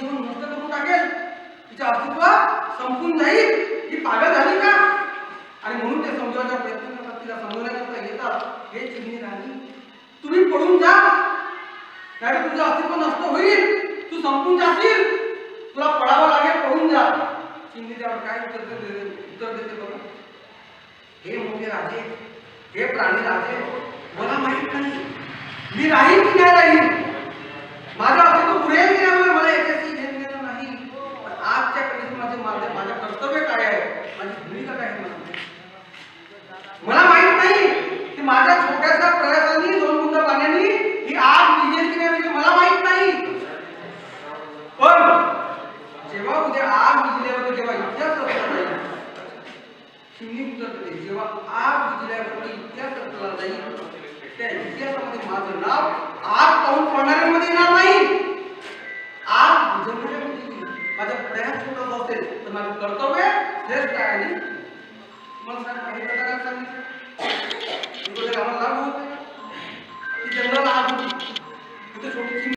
जीवन नष्ट करून टाकेल तिचं अस्तित्व संपून जाईल. ही पागल झाली का? आणि म्हणून ते समजवायचा प्रयत्न करतात. तिला समजवण्याकरता येतात हे चिन्ही राणी तुम्ही पळून जा. नाही तुझं अस्तित्व नष्ट होईल. तू संपून जाशील. तुला पळावं लागेल. पळून जा. चिन्ही त्यावर काय उत्तर देते? उत्तर देते बघा. हे मोठे राजे हे प्राणी राजे मला माहीत नाही. मी राहील की नाही राहील माझं अस्तित्व पुरेल की नाही मला याच्याशी घेणं देणं नाही पण आजच्या कंडिशन माझे माझं कर्तव्य काय आहे? माझी भूमिका काय आहे मला माहीत. नाही. की माझ्या छोट्याशा प्रयासांनी दोन बुंद पाण्याने ही आग विझेल की नाही म्हणजे मला माहीत नाही. पण जेव्हा उद्या आग विझल्यावर जेव्हा इतिहास रचला जाईल उतरते जेव्हा आग विझल्यावरती इतिहास रचला जाईल त्या इतिहासामध्ये माझं नाव आग पाहून पडणाऱ्यांमध्ये येणार. माझा प्रयास छोटासा असेल तर माझं कर्तव्य